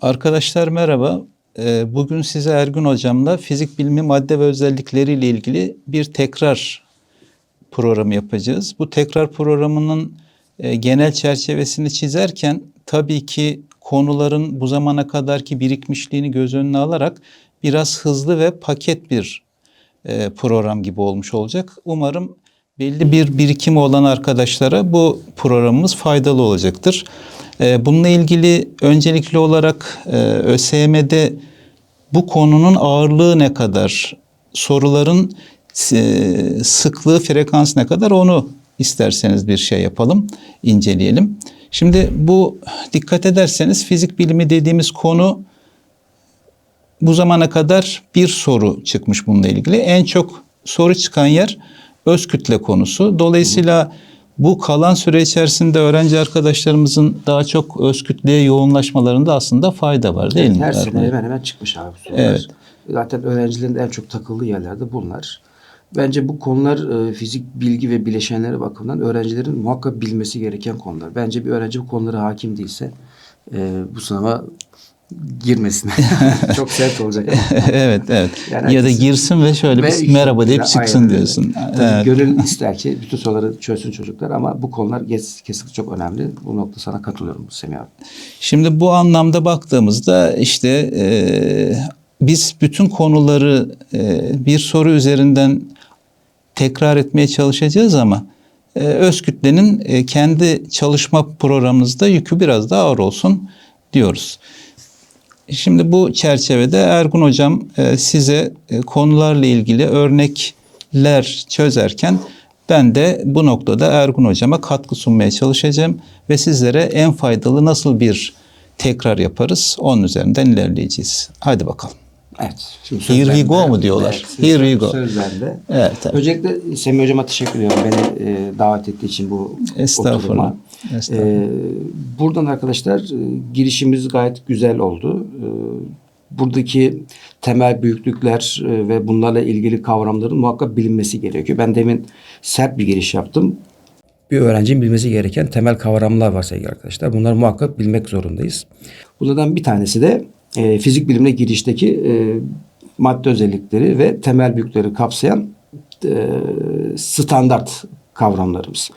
Arkadaşlar merhaba. Ee, Bugün size Ergün Hocam'la fizik bilimi madde ve özellikleriyle ilgili bir tekrar programı yapacağız. Bu tekrar programının e, genel çerçevesini çizerken tabii ki konuların bu zamana kadarki birikmişliğini göz önüne alarak biraz hızlı ve paket bir e, program gibi olmuş olacak. Umarım belli bir birikimi olan arkadaşlara bu programımız faydalı olacaktır. E, Bununla ilgili öncelikli olarak e, ÖSYM'de bu konunun ağırlığı ne kadar, soruların e, sıklığı, frekans ne kadar onu isterseniz bir şey yapalım, inceleyelim. Şimdi bu dikkat ederseniz fizik bilimi dediğimiz konu bu zamana kadar bir soru çıkmış bununla ilgili. En çok soru çıkan yer öz kütle konusu. Dolayısıyla bu kalan süre içerisinde öğrenci arkadaşlarımızın daha çok öz kütleye yoğunlaşmalarında aslında fayda var değil Evet, mi? Her sene Erkan? hemen hemen çıkmış abi bu sorular. Evet. Zaten öğrencilerin en çok takıldığı yerlerde bunlar. Bence bu konular e, fizik bilgi ve bileşenleri bakımından öğrencilerin muhakkak bilmesi gereken konular. Bence bir öğrenci bu konulara hakim değilse e, bu sınava girmesin. çok sert olacak ama. evet evet. Yani ya da girsin ve şöyle Ve bir merhaba deyip çıksın diyorsun. Tabii Evet. Gönül ister ki bütün soruları çözsün çocuklar ama bu konular kes- kesinlikle çok önemli. Bu nokta sana katılıyorum Semih abi. Şimdi bu anlamda baktığımızda işte e, biz bütün konuları e, bir soru üzerinden tekrar etmeye çalışacağız ama e, öz kütlenin e, kendi çalışma programımızda yükü biraz daha ağır olsun diyoruz. Şimdi bu çerçevede Ergun Hocam e, size e, konularla ilgili örnekler çözerken ben de bu noktada Ergun Hocam'a katkı sunmaya çalışacağım ve sizlere en faydalı nasıl bir tekrar yaparız onun üzerinden ilerleyeceğiz. Hadi bakalım. Evet. Şimdi Here we go mu diyorlar? Evet, Here we go. Söz bende. Evet, evet. Öncelikle Semih Hocam'a teşekkür ediyorum beni e, davet ettiği için bu Estağfurullah. oturuma. Estağfurullah. E, buradan arkadaşlar e, girişimiz gayet güzel oldu. E, buradaki temel büyüklükler e, ve bunlarla ilgili kavramların muhakkak bilinmesi gerekiyor. Ben demin sert bir giriş yaptım. Bir öğrencinin bilmesi gereken temel kavramlar var sevgili arkadaşlar. Bunları muhakkak bilmek zorundayız. Bunlardan bir tanesi de e, fizik bilimine girişteki e, madde özellikleri ve temel büyükleri kapsayan e, standart kavramlarımız.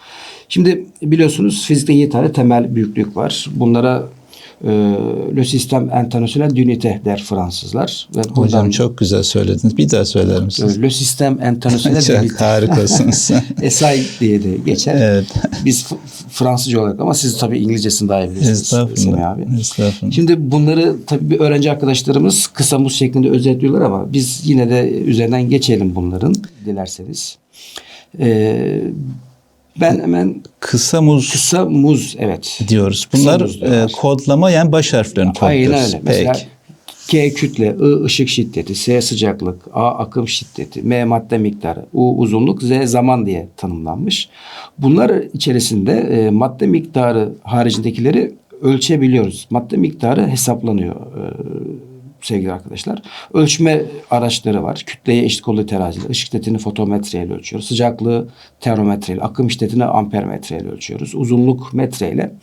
Şimdi biliyorsunuz fizikte 7 tane temel büyüklük var. Bunlara Le Système International d'Unité der Fransızlar. Ve Hocam buradan- çok güzel söylediniz. Bir daha söyler misiniz? Le Système International d'Unité. harikasınız. SI diye de geçer. Evet. Biz Fransızca olarak ama siz tabii İngilizcesini daha iyi bilirsiniz. Estağfurullah. abi. Estağfurullah. Şimdi bunları tabii bir öğrenci arkadaşlarımız kısa muz şeklinde özetliyorlar ama biz yine de üzerinden geçelim bunların dilerseniz. Ee, ben hemen Kısa muz kısa muz evet. diyoruz. Bunlar muz e, kodlama yani baş harflerini Aynen kodluyoruz. öyle. Mesela Peki. K kütle, I ışık şiddeti, S sıcaklık, A akım şiddeti, M madde miktarı, U uzunluk, Z zaman diye tanımlanmış. Bunlar içerisinde e, madde miktarı haricindekileri ölçebiliyoruz. Madde miktarı hesaplanıyor e, sevgili arkadaşlar. Ölçme araçları var. Kütleye eşit kollu teraziyle, ışık şiddetini fotometreyle ölçüyoruz. Sıcaklığı termometreyle, akım şiddetini ampermetreyle ölçüyoruz. Uzunluk metreyle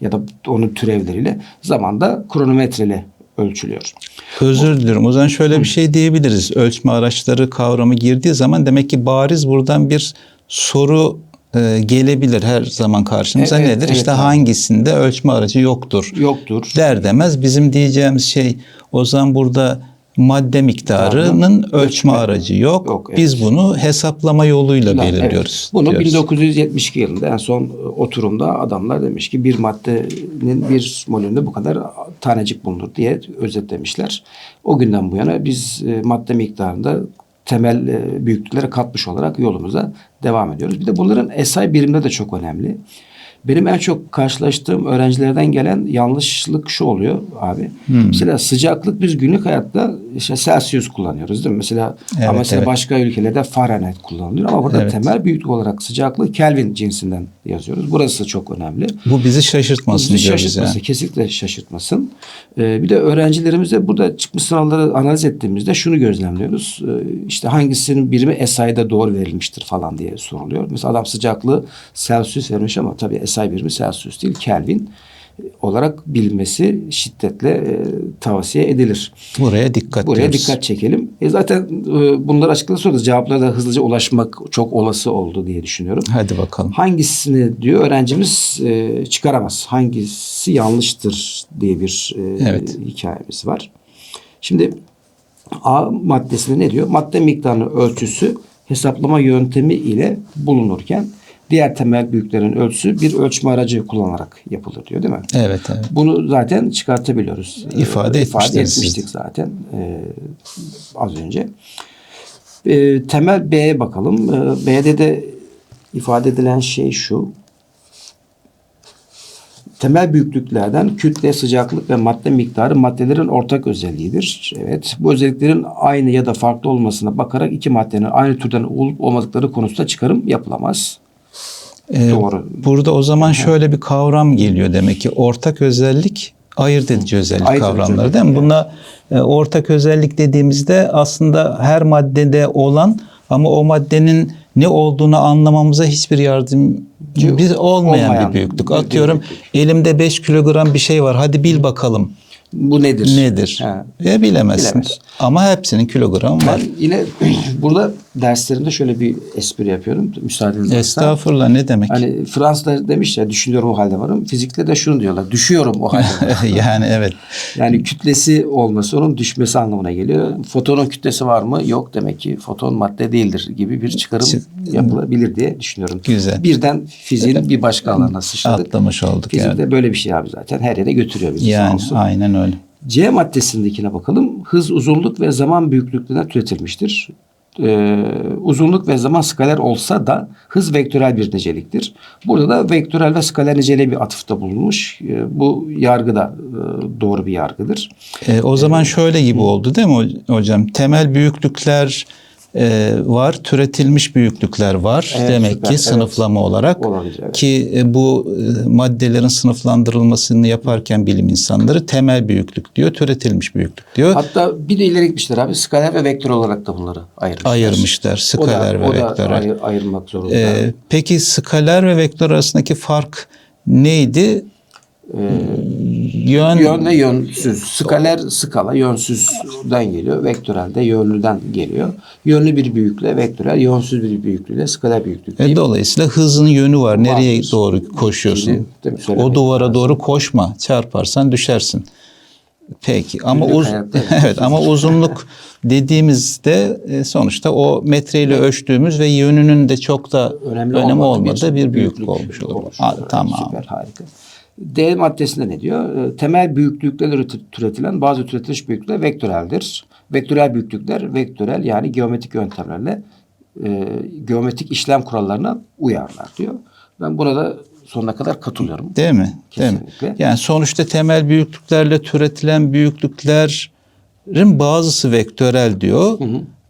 ya da onun türevleriyle zamanda kronometreyle ölçülüyor. Özür diliyorum. O zaman şöyle bir şey diyebiliriz. Ölçme araçları kavramı girdiği zaman demek ki bariz buradan bir soru e, gelebilir her zaman karşımıza. Evet, Nedir? evet işte abi. hangisinde ölçme aracı yoktur? Yoktur. Der demez bizim diyeceğimiz şey o zaman burada madde miktarının ölçme ölçme aracı yok. yok, evet. Biz bunu hesaplama yoluyla Evet. belirliyoruz. Bunu diyoruz. 1972 yılında en son e, oturumda adamlar demiş ki bir maddenin bir molünde bu kadar tanecik bulunur diye özetlemişler. O günden bu yana biz e, madde miktarında temel e, büyüklüklere katmış olarak yolumuza devam ediyoruz. Bir de bunların SI birimde de çok önemli. Benim en çok karşılaştığım öğrencilerden gelen yanlışlık şu oluyor abi. Hmm. Mesela sıcaklık biz günlük hayatta işte Celsius kullanıyoruz değil mi? Mesela Evet, ama mesela evet. başka ülkelerde Fahrenheit kullanılıyor ama burada Evet. temel büyüklük olarak sıcaklığı Kelvin cinsinden yazıyoruz. Burası çok önemli. Bu bizi şaşırtmasın Bizi şaşırtmasın, yani. kesinlikle şaşırtmasın. Ee, bir de öğrencilerimize burada çıkmış sınavları analiz ettiğimizde şunu gözlemliyoruz. Ee, işte hangisinin birimi SI'de doğru verilmiştir falan diye soruluyor. Mesela adam sıcaklığı Celsius vermiş ama tabii SI birimi Celsius değil Kelvin. Olarak bilinmesi şiddetle e, tavsiye edilir. Buraya dikkat Buraya diyoruz. dikkat çekelim. E zaten e, bunları açıkladıktan sonra cevaplara da hızlıca ulaşmak çok olası oldu diye düşünüyorum. Hadi bakalım. Hangisini diyor öğrencimiz e, çıkaramaz. Hangisi yanlıştır diye bir e, Evet. hikayemiz var. Şimdi A maddesinde ne diyor? Madde miktarının ölçüsü hesaplama yöntemi ile bulunurken diğer temel büyüklerin ölçüsü bir ölçme aracı kullanarak yapılır diyor değil mi? Evet evet. Bunu zaten çıkartabiliyoruz. İfade Ee, etmiştiniz etmiştik siz. zaten e, az önce. E, temel B'ye bakalım. E, B'de de ifade edilen şey şu. Temel büyüklüklerden kütle, sıcaklık ve madde miktarı maddelerin ortak özelliğidir. Evet. Bu özelliklerin aynı ya da farklı olmasına bakarak iki maddenin aynı türden olup olmadıkları konusunda çıkarım yapılamaz. Ee, Doğru. Burada o zaman şöyle bir kavram geliyor demek ki ortak özellik ayırt edici özellik Ayırt edici kavramları özellik, değil mi? Buna e, ortak özellik dediğimizde aslında her maddede olan ama o maddenin ne olduğunu anlamamıza hiçbir yardım bir olmayan, olmayan bir büyüklük. Atıyorum elimde 5 kilogram bir şey var. Hadi bil bakalım Bu nedir? nedir? Ha. Ve bilemezsin. Bilemez. Ama hepsinin kilogramı var. Ben yine burada derslerimde şöyle bir espri yapıyorum. Müsaadeniz varsa. Estağfurullah ne demek? Hani Fransızlar demiş ya düşünüyorum o halde varım. Fizikte de şunu diyorlar. Düşüyorum o halde varım. yani evet. yani kütlesi olması onun düşmesi anlamına geliyor. Fotonun kütlesi var mı? Yok. Demek ki foton madde değildir gibi bir çıkarım Çık- yapılabilir diye düşünüyorum. Güzel. Birden fiziğin bir başka alanına sıçradık. Atlamış olduk Fizik yani. de böyle bir şey abi zaten. Her yere götürüyor bizi Yani aynen öyle. C maddesindekine bakalım. Hız, uzunluk ve zaman büyüklüklerine türetilmiştir. Ee, uzunluk ve zaman skaler olsa da hız vektörel bir niceliktir. Burada da vektörel ve skaler niceliğe bir atıfta bulunmuş. Ee, bu yargı da e, doğru bir yargıdır. E, o zaman şöyle gibi oldu değil mi ho- hocam? Temel büyüklükler e, var, türetilmiş büyüklükler var. Evet, Demek süper, ki evet. sınıflama olarak Olabilir, evet. ki e, bu e, maddelerin sınıflandırılmasını yaparken bilim insanları temel büyüklük diyor, türetilmiş büyüklük diyor. Hatta bir de ileri gitmişler abi. Skaler ve vektör olarak da bunları ayırmışlar. Ayırmışlar, O da, skaler ve o da vektörel. ayır- ayırmak zorunda. E, peki skaler ve vektör arasındaki fark neydi? Yön, Yön ve yönsüz. Skaler skala yönsüzden geliyor. Vektörel de yönlüden geliyor. Yönlü bir büyüklüğe vektörel, yönsüz bir büyüklüğe skaler büyüklük. E, dolayısıyla hızın yönü var. Nereye Vardır. doğru koşuyorsun? Değil mi? Söylemek O duvara lazım. doğru koşma. Çarparsan düşersin. Peki ama uz evet ama uzunluk dediğimizde e, sonuçta o metreyle ölçtüğümüz ve yönünün de çok da önemli önemi olmadığı bir, büyüklük olmuş olur. Evet, tamam. Süper harika. D maddesinde ne diyor? E, Temel büyüklüklerle üret- türetilen bazı türetiliş büyüklükler vektöreldir. Vektörel büyüklükler vektörel yani geometrik yöntemlerle e, geometrik işlem kurallarına uyarlar diyor. Ben buna da sonuna kadar katılıyorum. Değil mi? Değil mi? Kesinlikle. Yani sonuçta temel büyüklüklerle türetilen büyüklüklerin bazısı vektörel diyor.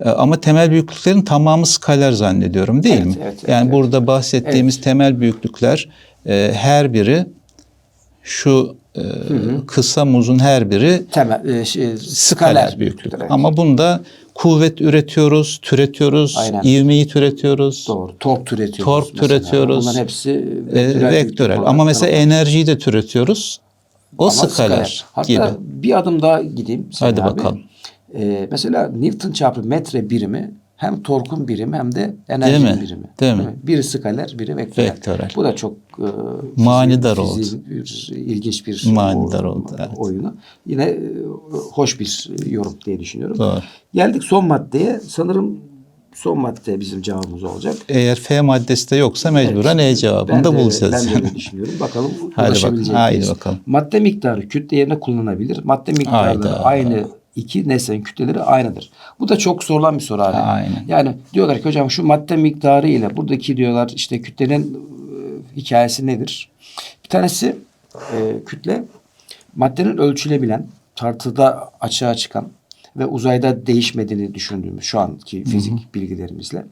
E, Ama temel büyüklüklerin tamamı skaler zannediyorum değil Evet, mi? evet, evet, yani evet. burada bahsettiğimiz temel büyüklükler e, her biri şu e, kısa muzun her biri Temel e, şey, skaler büyüklük. evet. Ama bunda kuvvet üretiyoruz, türetiyoruz, Aynen. ivmeyi türetiyoruz. Doğru. Tork türetiyoruz. Tork mesela. türetiyoruz. Bunların hepsi E, vektörel. vektörel. büyüklük Ama mesela tanımlanmış. enerjiyi de türetiyoruz. O Ama skaler Hatta gibi. bir adım daha gideyim. Hadi abi. bakalım. Ee, mesela Newton çarpı metre birimi hem torkun birimi hem de Değil enerjinin mi? birimi. Değil mi? Biri skaler, biri vektörel. Vektörel. Bu da çok e, Manidar oldu. bir, ilginç bir Manidar o- oldu, evet. oyunu. Yine e, hoş bir yorum diye düşünüyorum. Doğru. Geldik son maddeye. Sanırım son madde bizim cevabımız olacak. Eğer F maddesi de yoksa mecburen E cevabını Ben da de, bulacağız. ben de öyle düşünüyorum. Bakalım Hadi ulaşabilecek bakalım, haydi bakalım. Madde miktarı kütle yerine kullanılabilir. Madde miktarları Hayda. aynı iki nesnenin kütleleri aynıdır. Bu da çok sorulan bir soru abi. Aynen. Yani diyorlar ki hocam şu madde miktarı ile buradaki diyorlar işte kütlenin e, hikayesi nedir? Bir tanesi e, kütle maddenin ölçülebilen, tartıda açığa çıkan ve uzayda değişmediğini düşündüğümüz şu anki fizik bilgilerimizle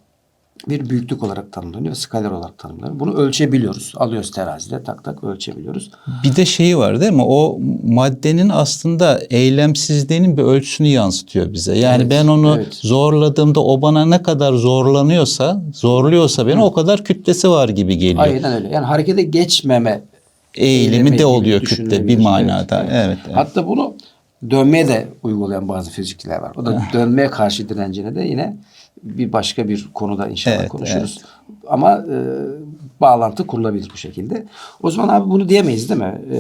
bir büyüklük olarak tanımlanıyor ve skaler olarak tanımlanıyor. Bunu ölçebiliyoruz. Alıyoruz terazide tak tak ölçebiliyoruz. Bir de şeyi var değil mi? O maddenin aslında eylemsizliğinin bir ölçüsünü yansıtıyor bize. Yani Evet, ben onu evet. zorladığımda o bana ne kadar zorlanıyorsa, zorluyorsa beni o kadar kütlesi var gibi geliyor. Aynen öyle. Yani harekete geçmeme eğilimi de oluyor kütle bir manada. Evet, Evet. evet. Hatta bunu dönmeye de uygulayan bazı fizikçiler var. O da dönmeye karşı direncine de yine bir başka bir konuda inşallah Evet, konuşuruz. Ama e, bağlantı kurulabilir bu şekilde. O zaman abi bunu diyemeyiz değil mi? E,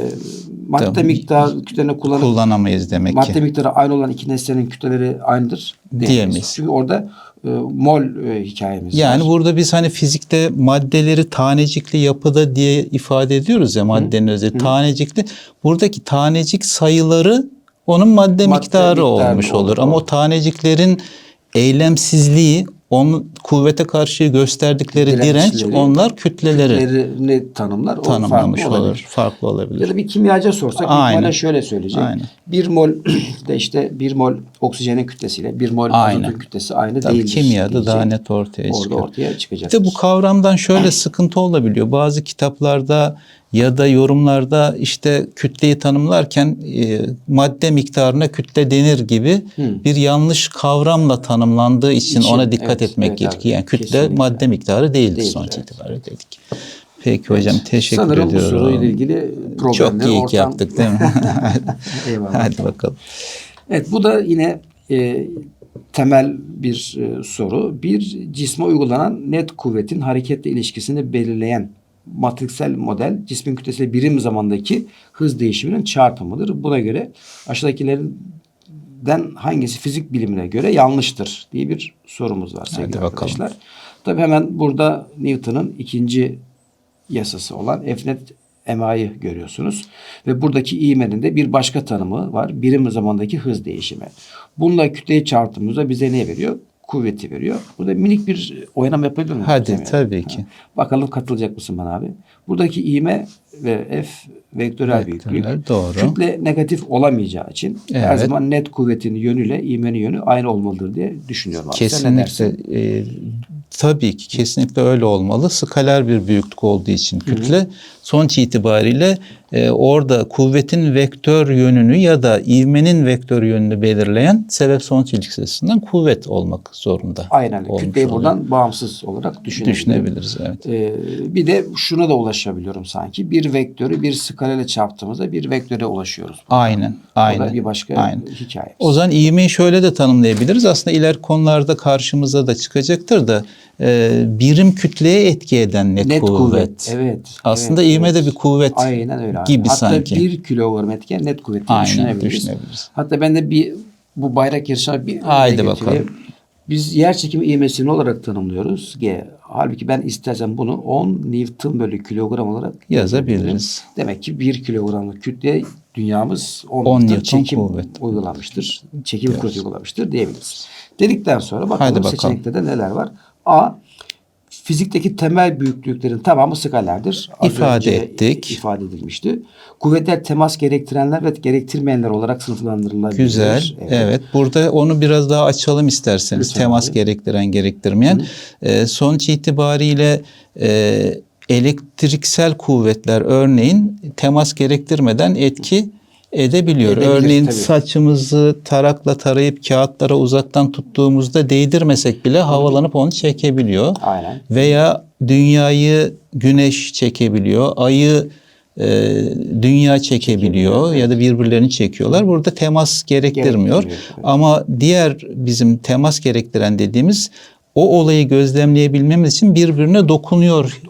madde Tabii. miktarı kütlerini kullanıp Kullanamayız demek madde ki. miktarı aynı olan iki nesnenin kütleleri aynıdır diyemeyiz. Diyemeyiz. Çünkü orada e, mol e, hikayemiz Yani var. burada biz hani fizikte maddeleri tanecikli yapıda diye ifade ediyoruz ya maddenin özeti tanecikli. Buradaki tanecik sayıları onun madde, Madde miktarı miktarı olmuş olur, olur. Ama o taneciklerin eylemsizliği, onun kuvvete karşı gösterdikleri direnç, onlar kütleleri kütlelerini tanımlar. O tanımlamış farklı olur. olabilir. Farklı olabilir. Ya da bir kimyacı sorsak Aynen. şöyle söyleyecek. Aynen. Bir mol de işte bir mol oksijenin kütlesiyle bir mol Aynen. azotun kütlesi aynı değildir. kimyada diyecek. daha net ortaya Orada çıkıyor. ortaya çıkacak. İşte bu kavramdan şöyle sıkıntı olabiliyor. Bazı kitaplarda ya da yorumlarda işte kütleyi tanımlarken e, madde miktarına kütle denir gibi bir yanlış kavramla tanımlandığı için, İçin, ona dikkat evet, etmek evet gerekiyor. Yani kütle kesinlikle. madde miktarı değildir Değildir, sonuç evet. itibariyle dedik. Peki hocam teşekkür Sanırım ediyorum. bu soruyla ilgili Çok problemleri iyi ortam... yaptık değil mi? Eyvallah. Hadi bakalım. Evet bu da yine e, temel bir e, soru. Bir cisme uygulanan net kuvvetin hareketle ilişkisini belirleyen matriksel model cismin kütlesiyle birim zamandaki hız değişiminin çarpımıdır. Buna göre aşağıdakilerden hangisi fizik bilimine göre yanlıştır diye bir sorumuz var sevgili Hadi bakalım. arkadaşlar. Tabii hemen burada Newton'un ikinci yasası olan F net MA'yı görüyorsunuz. Ve buradaki ivmenin de bir başka tanımı var. Birim zamandaki hız değişimi. Bununla kütleyi çarptığımızda bize ne veriyor? Kuvveti veriyor. Burada minik bir oynama yapabilir miyim? Hadi tabii ki. Bakalım katılacak mısın bana abi? Buradaki ivme ve F vektörel büyüklük. Doğru. Kütle negatif olamayacağı için her Evet. zaman net kuvvetin yönüyle ivmenin yönü aynı olmalıdır diye düşünüyorum abi. Kesinlikle e, tabii ki kesinlikle öyle olmalı. Skaler bir büyüklük olduğu için kütle sonuç itibariyle e, orada kuvvetin vektör yönünü ya da ivmenin vektör yönünü belirleyen sebep sonuç ilişkisinden kuvvet olmak zorunda. Aynen. olmuş Kütleyi oluyor. buradan bağımsız olarak düşünebiliriz. düşünebiliriz evet. Ee, bir de şuna da ulaşabiliyorum sanki. Bir vektörü bir skalayla çarptığımızda bir vektöre ulaşıyoruz. Aynen. O da Aynen. bir başka Aynen. hikaye. O zaman ivmeyi şöyle de tanımlayabiliriz. Aslında iler konularda karşımıza da çıkacaktır da e, birim kütleye etki eden net, Net kuvvet. kuvvet. Evet. Aslında evet, ivme evet. de bir kuvvet Aynen öyle. abi. gibi Hatta sanki. bir kilogram etken net kuvvet düşünebiliriz. düşünebiliriz. Hatta ben de bir bu bayrak yarışına bir Haydi bakalım. getireyim. Biz yer çekimi ivmesini olarak tanımlıyoruz. G. Halbuki ben istersen bunu 10 Newton bölü kilogram olarak Yazabiliriz. Demek ki 1 kilogramlık kütleye dünyamız 10, 10 Newton çekim kuvvet. uygulamıştır. Çekim kuvveti uygulamıştır diyebiliriz. Dedikten sonra bakalım, bakalım. seçenekte de neler var. A. Fizikteki temel büyüklüklerin tamamı skalerdir. Az İfade ettik. ifade edilmişti. Kuvvetler temas gerektirenler ve gerektirmeyenler olarak sınıflandırılabilir. Güzel. Evet. Burada onu biraz daha açalım isterseniz. Lütfen Temas abi. gerektiren, gerektirmeyen. Ee, sonuç itibariyle e, elektriksel kuvvetler örneğin temas gerektirmeden etki edebiliyor. Edebilir, örneğin tabii. saçımızı tarakla tarayıp kağıtlara uzaktan tuttuğumuzda değdirmesek bile havalanıp onu çekebiliyor. Aynen. Veya dünyayı güneş çekebiliyor, ayı e, dünya çekebiliyor ya da birbirlerini çekiyorlar. Burada temas gerektirmiyor. Ama diğer bizim temas gerektiren dediğimiz o olayı gözlemleyebilmemiz için birbirine dokunuyor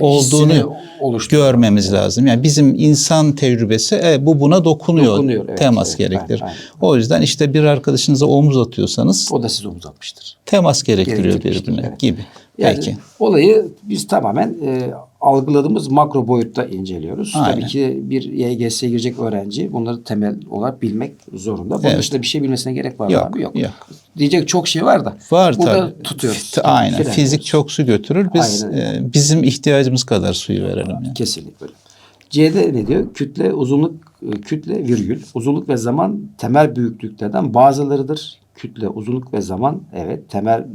olduğunu oluşturuyor. görmemiz lazım. Yani bizim insan tecrübesi e, bu buna dokunuyor. Dokunuyor, evet, temas evet, gerektirir. aynen, O yüzden işte bir arkadaşınıza omuz atıyorsanız O da size omuz atmıştır. temas gerektiriyor birbirine evet. gibi. Yani Peki. olayı biz tamamen e, algıladığımız makro boyutta inceliyoruz. Aynen. Tabii ki bir YGS'ye girecek öğrenci bunları temel olarak bilmek zorunda. Bunun Evet. dışında bir şey bilmesine gerek var mı Yok? Yok. yok. Diyecek çok şey var da. Var Burada tabii. tutuyoruz. F- Aynen. Fren Fizik diyoruz. çok su götürür. Biz Aynen e, bizim ihtiyacımız kadar suyu verelim. Yani. Kesinlikle öyle. C'de ne diyor? Kütle, uzunluk, e, kütle, virgül. Uzunluk ve zaman temel büyüklüklerden bazılarıdır. Kütle, uzunluk ve zaman evet temel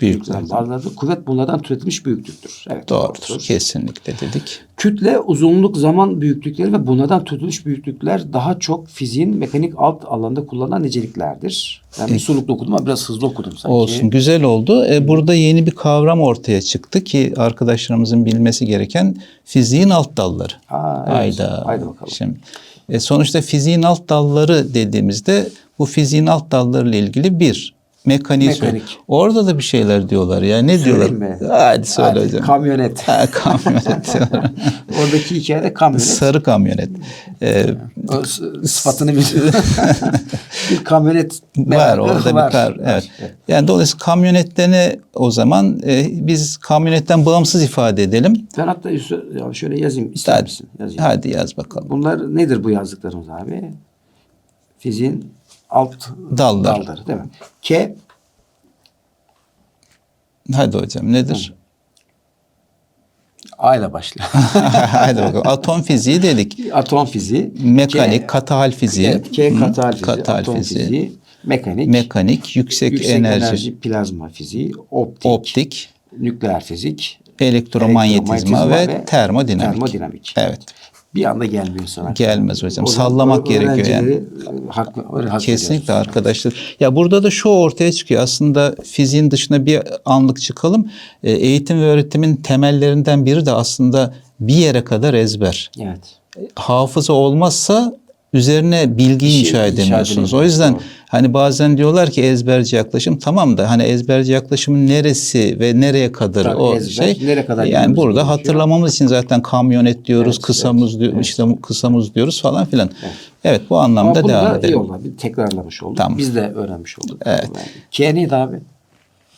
Büyüklerden. Bazıları da kuvvet bunlardan türetilmiş büyüklüktür. Evet. Doğrudur. Kesinlikle dedik. Kütle, uzunluk, zaman büyüklükleri ve bunlardan türetilmiş büyüklükler daha çok fiziğin mekanik alt alanında kullanılan niceliklerdir. Ben bir soluklu okudum ama biraz hızlı okudum sanki. Olsun. Güzel oldu. E, burada yeni bir kavram ortaya çıktı ki arkadaşlarımızın bilmesi gereken fiziğin alt dalları. Aa, evet. Hayda. Haydi bakalım. Şimdi, e, sonuçta fiziğin alt dalları dediğimizde bu fiziğin alt dalları ile ilgili bir mekaniği Mekanik. Orada da bir şeyler diyorlar ya. Ne Söyleyeyim diyorlar? mi? Hadi söyle Hadi, hocam. Kamyonet. Ha, kamyonet diyorlar. Oradaki hikayede kamyonet. Sarı kamyonet. E, O sıfatını biliyorum. bir kamyonet var orada var. bir kar. Var. Evet. Yani dolayısıyla kamyonette ne o zaman e, biz kamyonetten bağımsız ifade edelim. Ben hatta ya şöyle yazayım. İster Hadi, misin? Yazayım. hadi yaz bakalım. Bunlar nedir bu yazdıklarımız abi? Fiziğin alt Dallar. dalları değil mi? K Hadi hocam nedir? A ile başlıyor. Hadi bakalım. Atom fiziği dedik. Atom fiziği. Mekanik, K, katı fiziği. evet, K Hı, katal fiziği. katı hal atom fiziği. fiziği. Mekanik. Mekanik, yüksek, yüksek enerji, enerji. plazma fiziği. Optik. optik, Nükleer fizik. elektromanyetizma, Elektromanyetizma ve, ve termodinamik. Termodinamik. Evet. Bir anda gelmiyor sana. Gelmez hocam. O- Sallamak gerekiyor yani. e, Haklı, öyle hak Kesinlikle arkadaşlar. Ya burada da şu ortaya çıkıyor. Aslında fiziğin dışına bir anlık çıkalım. E, Eğitim ve öğretimin temellerinden biri de aslında bir yere kadar ezber. Evet. hafıza olmazsa üzerine bilgi şey inşa edemiyorsunuz. O yüzden hani bazen diyorlar ki ezberci yaklaşım tamam da hani ezberci yaklaşımın neresi ve nereye kadar Tabii o ezber, şey nereye kadar yani burada gerekiyor. hatırlamamız için zaten kamyonet diyoruz, Evet, kısamız evet, diyor, evet. işte kısamız diyoruz falan filan. Evet, Evet. bu Ama anlamda bunu devam da iyi edelim. oldu. Tekrarlamış olduk. Tamam. Biz de öğrenmiş olduk. Evet. Yani. K neydi abi?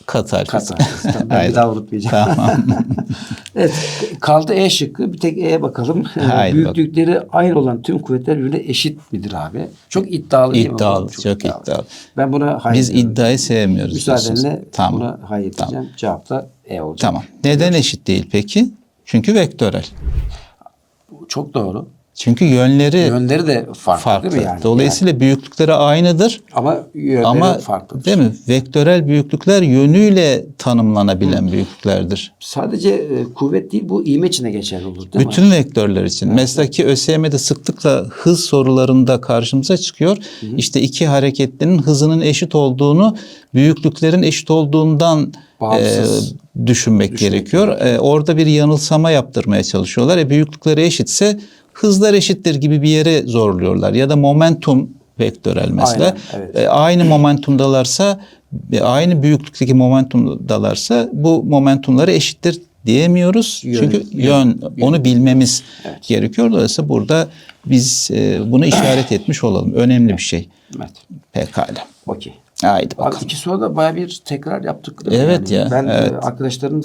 Katar. Katar. Tamam, ben bir daha unutmayacağım. Tamam. evet. Kaldı E şıkkı. Bir tek E'ye bakalım. Haydi Büyüklükleri aynı olan tüm kuvvetler birbirine eşit midir abi? Çok iddialı? İddialı, bu? çok iddialı. Ben buna hayır Biz diyorum. iddiayı sevmiyoruz. Müsaadenle. Tamam. buna hayır diyeceğim. Cevap da E olacak. Tamam. Neden eşit değil peki? Çünkü vektörel. Çok doğru. Çünkü yönleri Yönleri de farklı, farklı. değil mi yani? Dolayısıyla büyüklükleri aynıdır. Yani. Ama yönleri Ama farklıdır. değil mi? Vektörel büyüklükler yönüyle tanımlanabilen büyüklüklerdir. Sadece e, kuvvet değil bu iğme içine geçerli olur değil mi? Bütün vektörler için. Mesela ki ÖSYM'de sıklıkla hız sorularında karşımıza çıkıyor. İşte iki hareketlinin hızının eşit olduğunu büyüklüklerin eşit olduğundan Bağımsız. e, düşünmek gerekiyor. E, orada bir yanılsama yaptırmaya çalışıyorlar. E, büyüklükleri eşitse hızlar eşittir gibi bir yere zorluyorlar. Ya da momentum vektörel mesela. Aynen, evet. E, aynı momentumdalarsa e, aynı büyüklükteki momentumdalarsa bu momentumları eşittir diyemiyoruz. Yön, Çünkü yön, onu bilmemiz gerekiyor. Dolayısıyla burada biz e, bunu işaret etmiş olalım. Önemli bir şey. Evet. Pekala. Okey. Haydi bakalım. iki soruda baya bir tekrar yaptık. Evet ya, Ben e, evet. arkadaşların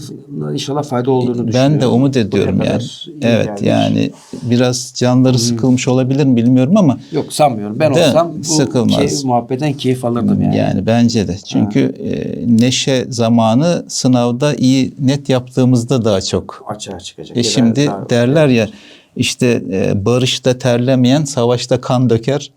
inşallah fayda olduğunu düşünüyorum. Ben de umut ediyorum yani. Evet gelmiş. yani biraz canları sıkılmış olabilir mi bilmiyorum ama Yok sanmıyorum. Ben De, olsam bu sıkılmaz. keyif, muhabbetten keyif alırdım yani. Yani bence de. Çünkü e, neşe zamanı sınavda iyi net yaptığımızda daha çok. Açığa çıkacak. E şimdi derler ya işte e, barışta terlemeyen savaşta kan döker.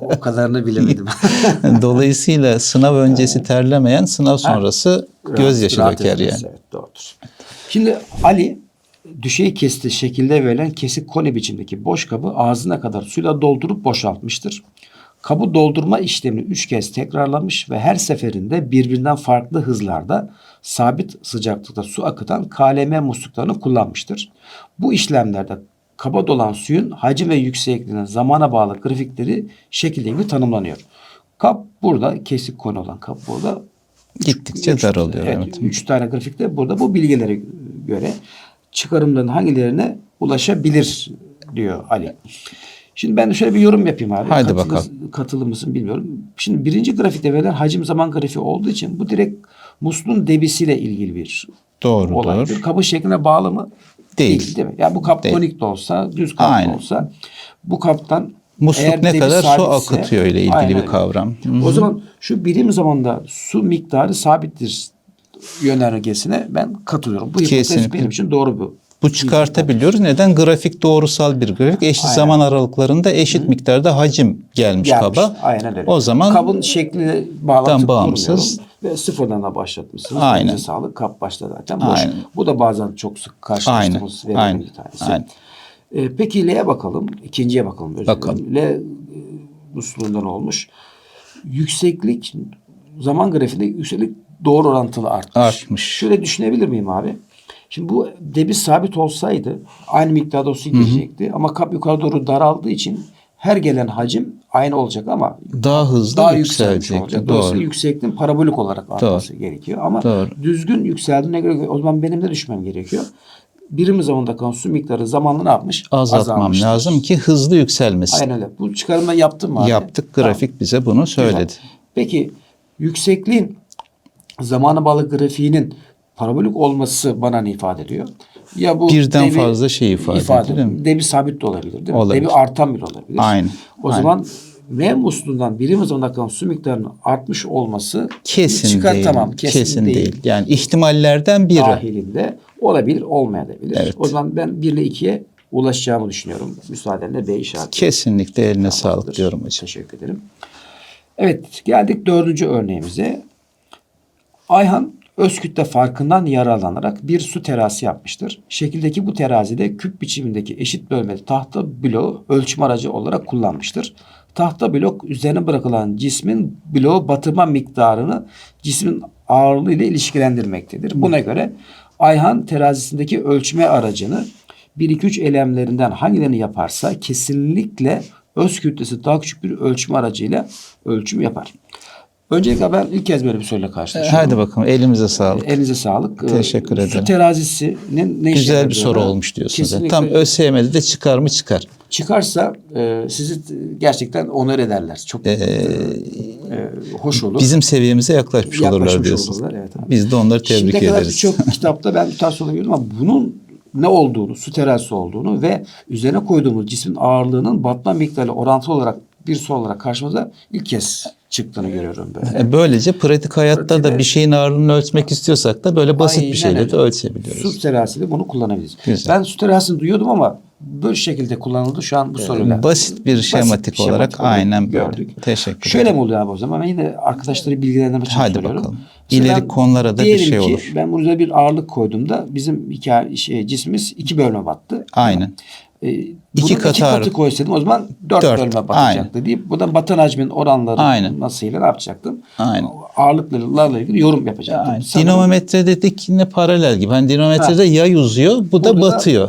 o kadarını bilemedim. Dolayısıyla sınav öncesi terlemeyen sınav sonrası gözyaşı Rahat döker yani. Evet doğrudur. Şimdi Ali düşey kesti şekilde verilen kesik koli biçimdeki boş kabı ağzına kadar suyla doldurup boşaltmıştır. Kabı doldurma işlemini üç kez tekrarlamış ve her seferinde birbirinden farklı hızlarda sabit sıcaklıkta su akıtan KLM musluklarını kullanmıştır. Bu işlemlerde kaba dolan suyun hacim ve yüksekliğinin zamana bağlı grafikleri şekilde gibi tanımlanıyor. Kap burada kesik koni olan kap burada Gittikçe Üç- daralıyor. Evet, Evet. Üç tane grafikte burada bu bilgilere göre çıkarımların hangilerine ulaşabilir diyor Ali. Şimdi ben de şöyle bir yorum yapayım abi. Haydi Katılı- bakalım. Katılı mısın bilmiyorum. Şimdi birinci grafikte verilen hacim zaman grafiği olduğu için bu direkt musluğun debisiyle ilgili bir Doğru olaydır. doğru. Kabın şekline bağlı mı? Değil. değil mi? Ya bu kap Değil. konik de olsa, düz kap Aynen. da olsa bu kaptan Musluk eğer ne kadar su sabitse- akıtıyor ile ilgili Aynen bir kavram. Hı O zaman şu birim zamanda su miktarı sabittir yönergesine ben katılıyorum. Bu hipotez benim için doğru bu Bu çıkartabiliyoruz. Neden? Grafik doğrusal bir grafik. Eşit Aynen. zaman aralıklarında eşit miktarda hacim gelmiş, Gelmiş. kaba. Aynen öyle. O zaman kabın şekline bağlantı bağımsız. Ve sıfırdan da başlatmışsınız. Aynen. Elinize sağlık. Kap başta zaten boş. Aynen. Bu da bazen çok sık karşılaştığımız Aynen. bir tanesi. Aynen. Ee, peki L'ye bakalım. İkinciye bakalım. Özür Bakalım. L e, musluğundan olmuş. Yükseklik zaman grafiğinde yükseklik doğru orantılı artmış. Artmış. Şöyle düşünebilir miyim abi? Şimdi bu debi sabit olsaydı aynı miktarda su girecekti. Ama kap yukarı doğru daraldığı için her gelen hacim aynı olacak ama daha hızlı daha yükselmiş olacak. Dolayısıyla Doğru. yüksekliğin parabolik olarak artması gerekiyor. Ama Doğru. düzgün yükseldiğine göre o zaman benim de düşmem gerekiyor. Birim zamanda kalan su miktarı zamanla ne yapmış? Azaltmam Azalmıştır. lazım ki hızlı yükselmesin. Aynen öyle. Bu çıkarımı yaptın mı abi? Yaptık. Grafik bize bunu söyledi. Güzel. Peki yüksekliğin zamana bağlı grafiğinin parabolik olması bana ne ifade ediyor? Ya bu Birden fazla şey ifade ediyor, değil mi? Debi sabit de olabilir değil mi? Olabilir. Debi artan bile olabilir. Aynen, O aynen. zaman V musluğundan birim zamanda kalan su miktarının artmış olması Kesin çıkar, değil. Tamam, kesin, değil. Yani ihtimallerden biri. Dahilinde olabilir, olmayabilir. Evet. O zaman ben 1 ile 2'ye ulaşacağımı düşünüyorum. Müsaadenle B işareti. Kesinlikle eline Tamamdır. sağlık diyorum hocam. Teşekkür ederim. Evet geldik dördüncü örneğimize. Ayhan öz kütle farkından yararlanarak bir su terazisi yapmıştır. Şekildeki bu terazide küp biçimindeki eşit bölmeli tahta bloğu ölçüm aracı olarak kullanmıştır. Tahta blok üzerine bırakılan cismin bloğu batırma miktarını cismin ağırlığı ile ilişkilendirmektedir. Buna göre Ayhan terazisindeki ölçme aracını 1-2-3 elemlerinden hangilerini yaparsa kesinlikle öz kütlesi daha küçük bir ölçüm aracıyla ölçüm yapar. Öncelikle ben ilk kez böyle bir soruyla karşılaşıyorum. Hadi bakalım elimize sağlık. Elinize sağlık. Ee, Teşekkür Su ederim. terazisinin ne işe Güzel bir soru olmuş diyorsunuz. kesinlikle Tam ÖSYM'de de çıkar mı çıkar. çıkarsa e, sizi gerçekten onur ederler. Çok e, e, hoş olur. Bizim seviyemize yaklaşmış, olurlar Yaklaşmış diyorsunuz. olurlar, evet abi. Biz de onları tebrik Şimdiye kadar ederiz. birçok kitapta ben bu tarz soru görüyorum ama bunun ne olduğunu, su terazisi olduğunu ve üzerine koyduğumuz cismin ağırlığının batma miktarıyla orantılı olarak bir soru olarak karşımıza ilk kez çıktığını görüyorum böyle. E, Böylece pratik hayatta da Pratikte- bir şeyin ağırlığını ölçmek istiyorsak da böyle basit Aynen bir şeyle öyle. de ölçebiliyoruz. Su terazisiyle bunu kullanabiliriz. Güzel. Ben su terazisini duyuyordum ama böyle şekilde kullanıldı şu an bu soruyla. Basit bir şematik olarak aynen böyle. Teşekkür Şöyle mi oluyor abi o zaman? Ben yine arkadaşları bilgilendirmek için Hadi soruyorum. bakalım. Mesela İleri ben konulara da bir şey ki olur. Ben burada bir ağırlık koyduğumda bizim hikaye, şey, cismimiz iki bölme battı. Aynen. Ee, İki iki katı katı, ağırlık. koysaydım o zaman dört, Dört, bölme batacaktı deyip buradan batan hacmin oranları Aynen. nasılıyla ne yapacaktım? Aynen. ağırlıklarla ilgili yorum yapacaktım. Yani Sanırım dinamometre dedik yine paralel gibi. Hani dinamometrede yay uzuyor, bu da Burada da batıyor.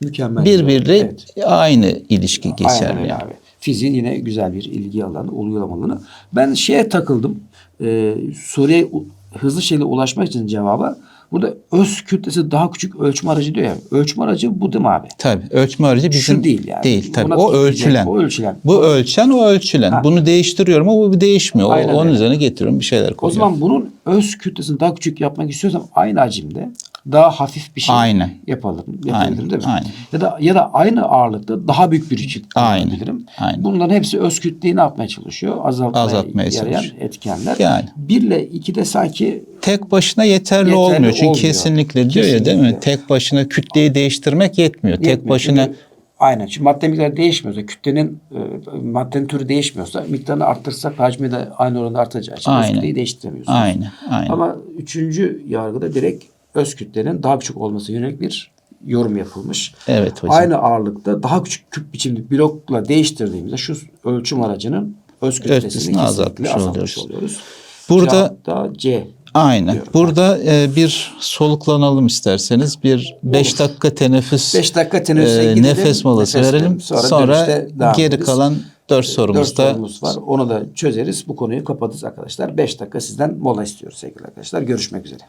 mükemmel. Birbiriyle Evet. aynı ilişki Aynen geçerli. yani. abi. Fiziğin yine güzel bir ilgi alanı, uygulama alanı. Ben şeye takıldım. Ee, soruya hızlı şekilde ulaşmak için cevaba. Burada öz kütlesi daha küçük ölçme aracı diyor ya. Ölçme aracı bu değil mi abi? Tabii ölçme aracı bizim Şu değil yani. Değil tabii. Buna o ölçülen. o ölçülen. Bu ölçen o ölçülen. Ha. Bunu değiştiriyorum ama bu değişmiyor. O- Aynen onun öyle. üzerine getiriyorum bir şeyler O koyuyorum. zaman bunun öz kütlesini daha küçük yapmak istiyorsam aynı hacimde daha hafif bir şey Aynen. yapalım. Yapabilirim Aynen, değil mi? aynen. Ya da ya da aynı ağırlıkta daha büyük bir Aynen, kullanabilirim. aynen. Bunların hepsi öz kütleyi ne yapmaya çalışıyor? Azaltmaya, Azaltmaya yarayan çalışıyor. etkenler. Yani. 1 ile 2'de sanki tek başına yeterli, Yeterli olmuyor. Çünkü olmuyor. kesinlikle diyor ya değil mi? Kesinlikle. Tek başına kütleyi değiştirmek yetmiyor. Tek yetmiyor. başına Çünkü- Aynen. Şimdi madde miktarı değişmiyorsa, kütlenin e, maddenin türü değişmiyorsa miktarını arttırsak hacmi de aynı oranda artacağı için Aynen. kütleyi değiştiremiyorsunuz. aynen aynen. Ama üçüncü yargıda direkt öz kütlenin daha küçük olması yönelik bir yorum yapılmış. Evet hocam. Aynı ağırlıkta daha küçük küp biçimli blokla değiştirdiğimizde şu ölçüm aracının öz kütlesini kesinlikle azaltmış azaltmış, oluyoruz. oluyoruz. Burada- da C. Aynen. diyorum. Burada e, bir soluklanalım isterseniz. Bir 5 dakika teneffüs 5 dakika teneffüse e, gidelim. nefes molası Nefes verelim. Sonra, Sonra geri ederiz. kalan 4 Dört sorumuz da sorumuz var. Onu da çözeriz. Bu konuyu kapatırız arkadaşlar. 5 dakika sizden mola istiyoruz sevgili arkadaşlar. Görüşmek üzere.